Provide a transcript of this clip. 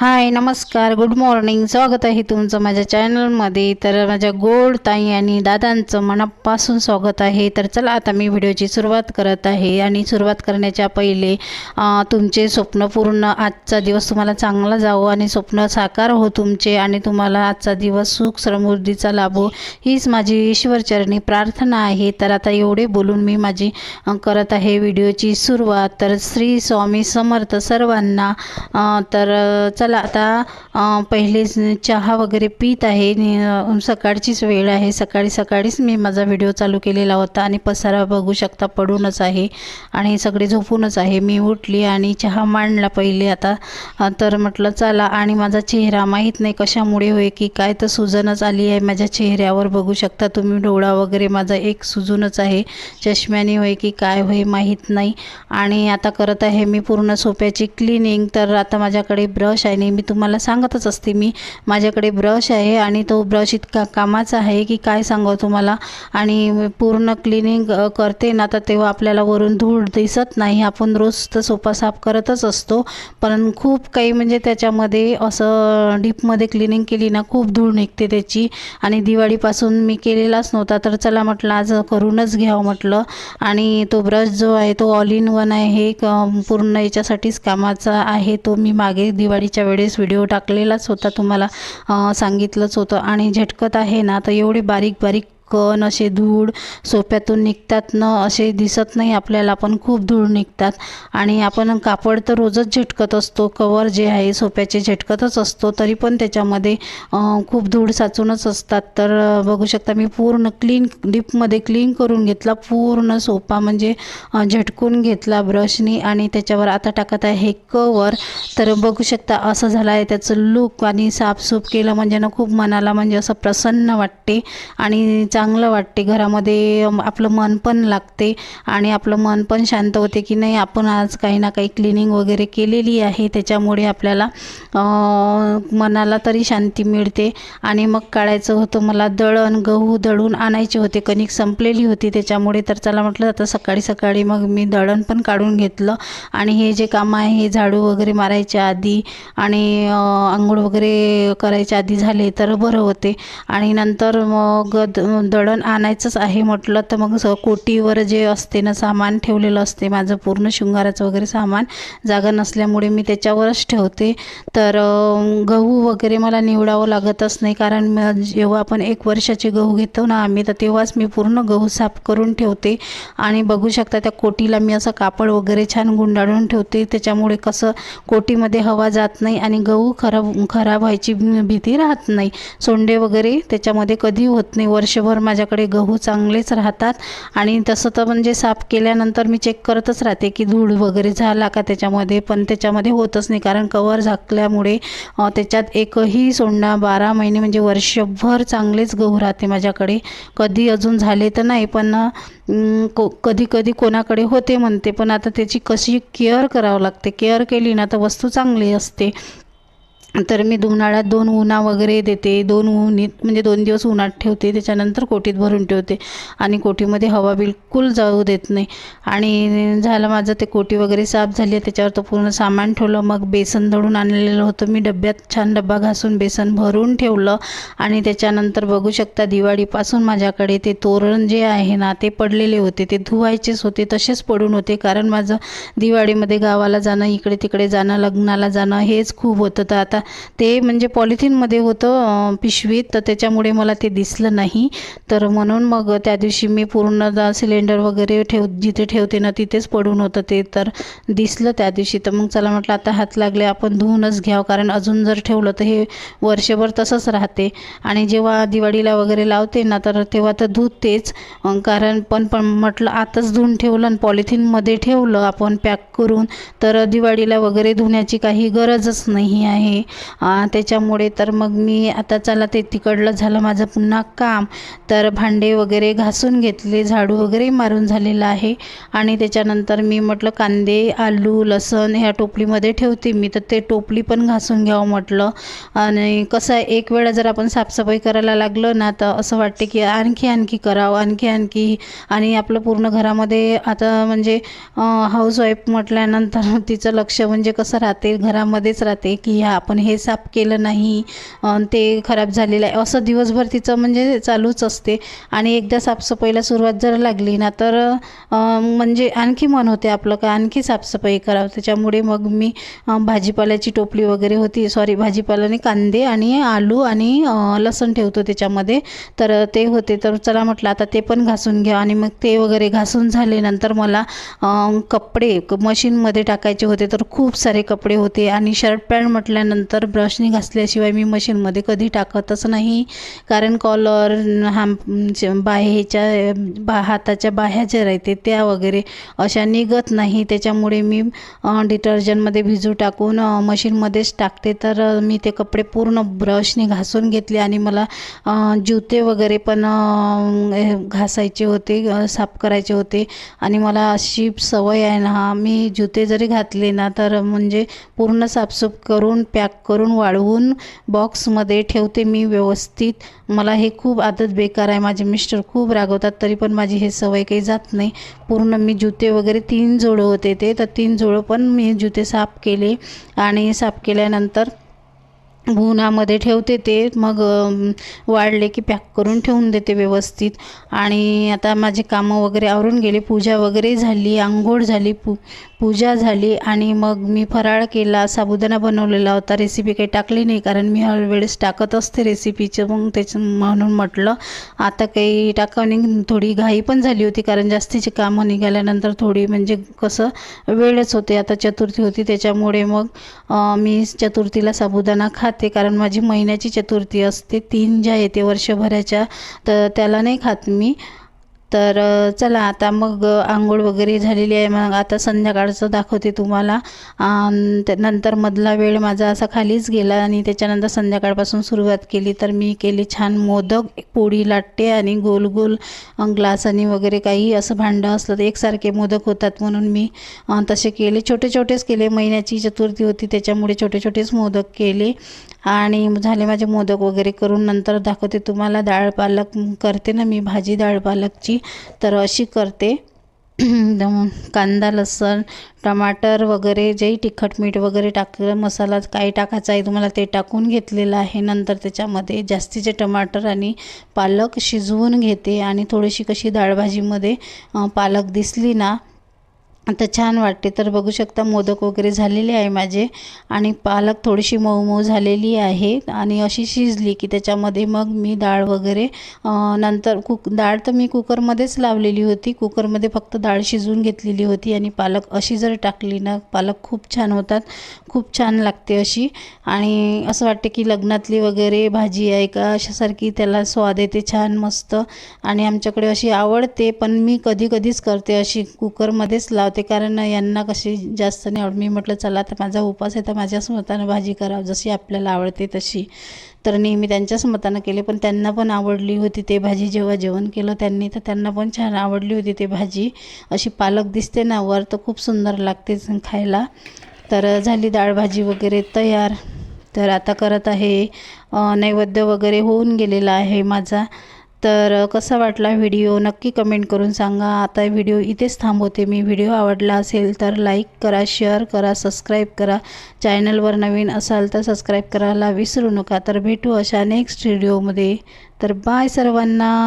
हाय नमस्कार. Good morning स्वागत आहे तुमचं माझ्या चॅनलमध्ये तर माझ्या गोड ताई आणि दादांचं मनापासून स्वागत आहे. तर चला आता मी व्हिडिओची सुरुवात करत आहे. आणि सुरुवात करण्याच्या पहिले तुमचे स्वप्न पूर्ण आजचा दिवस तुम्हाला चांगला जावो आणि स्वप्न साकार हो तुमचे आणि तुम्हाला आजचा दिवस सुख समृद्धीचा लाभो. हीच माझी ईश्वरचरणी प्रार्थना आहे. तर आता एवढे बोलून मी माझी करत आहे व्हिडिओची सुरुवात. तर श्री स्वामी समर्थ सर्वांना तर चला चला आता अं, पहिले चहा वगैरे पीत आहे. सकाळचीच वेळ आहे. सकाळी सकाळीच मी माझा व्हिडिओ चालू केलेला होता आणि पसारा बघू शकता पडूनच आहे आणि सगळे झोपूनच आहे. मी उठली आणि चहा मांडला पहिले आता. तर म्हटलं चला आणि माझा चेहरा माहीत नाही कशामुळे होय की काय तर सुजनच आली आहे माझ्या चेहऱ्यावर. बघू शकता तुम्ही डोळा वगैरे माझा एक सुजूनच आहे. चष्म्याने होय की काय होय माहीत नाही. आणि आता करत आहे मी पूर्ण सोप्याची क्लिनिंग. तर आता माझ्याकडे ब्रश आहे. नेहमी तुम्हाला सांगतच असते. मी माझ्याकडे ब्रश आहे आणि तो ब्रश इतका कामाचा आहे की काय सांगावं तुम्हाला? आणि पूर्ण क्लिनिंग करते ना तर तेव्हा आपल्याला वरून धूळ दिसत नाही. आपण रोज तर सोपा साफ करतच असतो. पण खूप काही म्हणजे त्याच्यामध्ये असं डीपमध्ये क्लिनिंग केली ना खूप धूळ निघते त्याची. आणि दिवाळीपासून मी केलेलाच नव्हता. तर चला म्हटलं आज करूनच घ्यावं म्हटलं. आणि तो ब्रश जो आहे तो ऑल इन वन आहे. हे पूर्ण याच्यासाठीच कामाचा आहे. तो मी मागे दिवाळीच्या वेळेस व्हिडिओ टाकलेलाच होता तुम्हाला सांगितलंच होतं. आणि झटकत आहे ना तर एवढे बारीक बारीक कण असे धूळ सोप्यातून निघतात न असे दिसत नाही आपल्याला पण खूप धूळ निघतात. आणि आपण कापड तर रोजच झटकत असतो कवर जे आहे सोप्याचे झटकतच असतो तरी पण त्याच्यामध्ये खूप धूळ साचूनच असतात. तर बघू शकता मी पूर्ण क्लीन डीपमध्ये क्लीन करून घेतला पूर्ण सोपा म्हणजे झटकून घेतला ब्रशनी आणि त्याच्यावर आता टाकत आहे हे कवर. तर बघू शकता असं झालं आहे त्याचं लूक आणि साफसूफ केलं म्हणजे ना खूप मनाला म्हणजे असं प्रसन्न वाटते. आणि चांगलं वाटते. घरामध्ये आपलं मन पण लागते आणि आपलं मन पण शांत होते की नाही आपण आज काही ना काही क्लिनिंग वगैरे केलेली आहे. त्याच्यामुळे आपल्याला मनाला तरी शांती मिळते. आणि मग काढायचं होतं मला दळण गहू दळून आणायचे होते. कणिक संपलेली होती. त्याच्यामुळे तर चला म्हटलं आता सकाळी सकाळी मग मी दळण पण काढून घेतलं. आणि हे जे काम आहे हे झाडू वगैरे मारायच्या आधी आणि आंघोळ वगैरे करायच्या आधी झाले तर बरं होते. आणि नंतर मग द- दळण आणायचंच आहे म्हटलं तर मग कोटीवर जे असते ना सामान ठेवलेलं असते माझं पूर्ण शृंगाराचं वगैरे सामान जागा नसल्यामुळे मी त्याच्यावरच ठेवते. तर गहू वगैरे मला निवडावं लागतच नाही कारण जेव्हा आपण एक वर्षाचे गहू घेतो ना आम्ही तर तेव्हाच मी पूर्ण गहू साफ करून ठेवते. आणि बघू शकता त्या कोटीला मी असं कापड वगैरे छान गुंडाळून ठेवते. त्याच्यामुळे कसं कोटीमध्ये हवा जात नाही आणि गहू खराब खराब व्हायची भीती राहत नाही. सोंडे वगैरे त्याच्यामध्ये कधी होत नाही. वर्षभर माझ्याकडे गहू चांगलेच राहतात. आणि तसं तर म्हणजे साफ केल्यानंतर मी चेक करतच राहते की धूळ वगैरे झाला का त्याच्यामध्ये पण त्याच्यामध्ये होतच नाही. कारण कवर झाकल्यामुळे त्याच्यात एकही सोंडा बारा महिने म्हणजे वर्षभर चांगलेच गहू राहते माझ्याकडे. कधी अजून झाले तर नाही पण को कधी कधी कोणाकडे होते म्हणते. पण आता त्याची कशी केअर करावं लागते? केअर केली ना तर वस्तू चांगली असते. तर मी उन्हाळ्यात दोन उन्हा वगैरे देते. दोन उन्हीत म्हणजे दोन दिवस उन्हात ठेवते. त्याच्यानंतर कोटीत भरून ठेवते. आणि कोटीमध्ये हवा बिलकुल जाऊ देत नाही. आणि झालं माझं ते कोटी वगैरे साफ झाली आहे. त्याच्यावर तो पूर्ण सामान ठेवलं. मग बेसन दळून आणलेलं होतं. मी डब्यात छान डब्बा घासून बेसन भरून ठेवलं. आणि त्याच्यानंतर बघू शकता दिवाळीपासून माझ्याकडे ते तोरण जे आहे ना ते पडलेले होते. ते धुवायचेच होते. तसेच पडून होते. कारण माझं दिवाळीमध्ये गावाला जाणं इकडे तिकडे जाणं लग्नाला जाणं हेच खूप होतं. तर आता ते म्हणजे पॉलिथिनमध्ये होतं पिशवीत तर त्याच्यामुळे मला ते दिसलं नाही. तर म्हणून मग त्या दिवशी मी पूर्णदा सिलेंडर वगैरे ठेव जिथे ठेवते ना तिथेच पडून होतं ते. तर दिसलं त्या दिवशी. तर मग चला म्हटलं आता हात लागले आपण धुवूनच घ्यावं. कारण अजून जर ठेवलं तर हे वर्षभर तसंच राहते. आणि जेव्हा दिवाळीला वगैरे लावते ना तर तेव्हा तर धुतेच. कारण पण पण म्हटलं आताच धुवून ठेवलं आणि पॉलिथिनमध्ये ठेवलं आपण पॅक करून तर दिवाळीला वगैरे धुण्याची काही गरजच नाही आहे. त्याच्यामुळे तर मग मी आता चला ते तिकडलं झालं माझं पुन्हा काम. तर भांडे वगैरे घासून घेतले झाडू वगैरे मारून झालेलं आहे. आणि त्याच्यानंतर मी म्हटलं कांदे आलू लसण ह्या टोपलीमध्ये ठेवते मी. तर ते टोपली पण घासून घ्यावं म्हटलं. आणि कसं आहे एक वेळा जर आपण साफसफाई करायला लागलो ना तर असं वाटते की आणखी आणखी करावं आणखी आणखी. आणि आपलं पूर्ण घरामध्ये आता म्हणजे हाऊसवाईफ म्हटल्यानंतर तिचं लक्ष म्हणजे कसं राहते घरामध्येच राहते की ह्या आपण हे साफ केलं नाही ते खराब झालेलं आहे. असं दिवसभर तिचं म्हणजे चालूच असते. आणि एकदा साफसफाईला सुरुवात जर लागली ना तर म्हणजे आणखी मन होते आपलं का आणखी साफसफाई करावं. त्याच्यामुळे मग मी भाजीपाल्याची टोपली वगैरे होती सॉरी भाजीपाल्याने कांदे आणि आलू आणि लसूण ठेवतो त्याच्यामध्ये. तर ते होते. तर चला म्हटलं आता ते पण घासून घ्या. आणि मग ते वगैरे घासून झाले नंतर मला कपडे मशीनमध्ये टाकायचे होते. तर खूप सारे कपडे होते. आणि शर्ट पॅन्ट म्हटल्यानंतर ब्रशनी घासल्याशिवाय मी मशीनमध्ये कधी टाकतच नाही. कारण कॉलर हाम बाहेच्या बा हाताच्या बाह्या ज्या राहते त्या वगैरे अशा निघत नाही. त्याच्यामुळे मी डिटर्जंटमध्ये भिजू टाकून मशीनमध्येच टाकते. तर मी ते कपडे पूर्ण ब्रशने घासून घेतले आणि मला जुते वगैरे पण घासायचे होते साफ करायचे होते. आणि मला अशी सवय आहे ना मी जुते जरी घातले ना तर म्हणजे पूर्ण साफसूफ करून पॅक करून वाळवून बॉक्समध्ये ठेवते मी व्यवस्थित. मला हे खूप आदत बेकार आहे. माझे मिस्टर खूप रागवतात तरी पण माझी हे सवय काही जात नाही. पूर्ण मी जुते वगैरे तीन जोडं होते ते तर तीन जोडं पण मी जुते साफ केले आणि साफ केल्यानंतर उन्हामध्ये ठेवते ते. मग वाढले वाळले की पॅक करून ठेवून देते व्यवस्थित. आणि आता माझे कामं वगैरे आवरून गेले. पूजा वगैरे झाली आंघोळ झाली पू पूजा झाली आणि मग मी फराळ केला साबुदाणा बनवलेला होता रेसिपी काही टाकली नाही कारण मी हरवेळेस टाकत असते रेसिपीचं मग त्याचं म्हणून म्हटलं आता काही टाकावं थोडी घाई पण झाली होती कारण जास्तीची कामं निघाल्यानंतर थोडी म्हणजे कसं वेळच होते आता चतुर्थी होती त्याच्यामुळे मग मी चतुर्थीला साबुदाणा खाते कारण माझी महिन्याची चतुर्थी असते तीन ज्या येते वर्षभराच्या तर त्याला नाही खात मी. तर चला आता मग आंघोळ वगैरे झालेली आहे. मग आता संध्याकाळचं दाखवते तुम्हाला. त्या- नंतर मधला वेळ माझा असा खालीच गेला आणि त्याच्यानंतर संध्याकाळपासून सुरुवात केली. तर मी केली छान मोदक पोळी लाटते आणि गोल गोल अ, ग्लासाने वगैरे काही असं भांडं असलं तर एकसारखे मोदक होतात म्हणून मी तसे केले. छोटे छोटेच केले. महिन्याची चतुर्थी होती त्याच्यामुळे छोटे छोटेच मोदक केले. आणि झाले माझे मोदक वगैरे करून नंतर दाखवते तुम्हाला. डाळ पालक करते ना मी भाजी डाळ पालकची. तर अशी करते. कांदा लसण टमाटर वगैरे जेही तिखट मीठ वगैरे टाकलं मसाला काय टाकायचा आहे तुम्हाला ते टाकून घेतलेलं आहे. नंतर त्याच्यामध्ये जास्तीचे टमाटर आणि पालक शिजवून घेते. आणि थोडीशी कशी डाळभाजीमध्ये पालक दिसली ना आता छान वाटते. तर बघू शकता मोदक वगैरे झालेले आहे माझे. आणि पालक थोडीशी मऊ मऊ झालेली आहे. आणि अशी शिजली की त्याच्यामध्ये मग मी डाळ वगैरे नंतर कुक डाळ तर मी कुकरमध्येच लावलेली होती. कुकरमध्ये फक्त डाळ शिजवून घेतलेली होती. आणि पालक अशी जर टाकली ना पालक खूप छान होतात. खूप छान लागते अशी. आणि असं वाटते की लग्नातली वगैरे भाजी आहे का अशासारखी त्याला स्वाद येते छान मस्त. आणि आमच्याकडे अशी आवडते पण मी कधी कधीच करते अशी कुकरमध्येच लाव लावते कारण यांना कशी जास्त नाही आवड मी म्हटलं चला तर माझा उपास आहे तर माझ्याच मतानं भाजी करावं. जशी आपल्याला आवडते तशी. तर नेहमी त्यांच्याच मतानं केले पण त्यांना पण आवडली होती ते भाजी. जेव्हा जेवण केलं त्यांनी तर त्यांना पण छान आवडली होती ते भाजी. अशी पालक दिसते ना वर तर खूप सुंदर लागते खायला. तर झाली डाळ भाजी वगैरे तयार. तर आता करत आहे नैवेद्य वगैरे होऊन गेलेला आहे माझा. तर कसा वाटला व्हिडिओ? नक्की कमेंट करून सांगा. आता व्हिडिओ इथेच थांबवते मी. व्हिडिओ आवडला असेल तर लाईक करा शेअर करा सबस्क्राईब करा. चॅनलवर नवीन असाल तर सबस्क्राईब करायला विसरू नका. तर भेटू अशा नेक्स्ट व्हिडिओमध्ये. तर बाय सर्वांना.